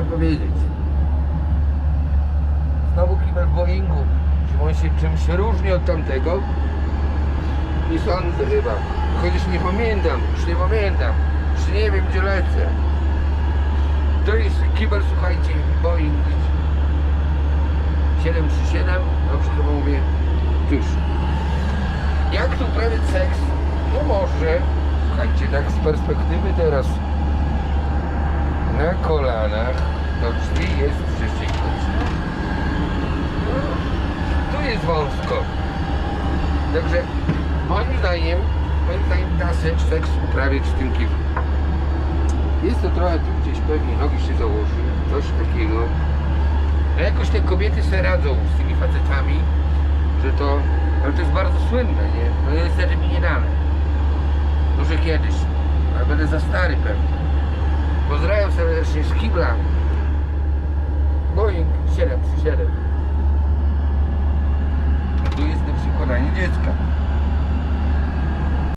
wam powiedzieć. Znowu kibel Boeingu. Czy on się czymś różni od tamtego? Nie sądzę chyba. Chociaż nie pamiętam, już nie pamiętam. Już nie wiem gdzie lecę. To jest kibel, słuchajcie, Boeing 737, dobrze chyba mówię, tuż. Jak tu uprawiać seks? No może, słuchajcie, tak z perspektywy teraz na kolanach do drzwi jest przeciwność. Tu jest wąsko. Także moim zdaniem, moim zdaniem da seks, uprawiać w tym kiblu. Jest to trochę tu gdzieś pewnie nogi się założy, coś takiego. A jakoś te kobiety sobie radzą z tymi facetami, że to, ale to jest bardzo słynne, nie? No niestety mi nie dane. Może kiedyś, ale będę za stary pewnie. Pozdrawiam serdecznie z kibla. Boeing 737. Tu jest do przykładania dziecka.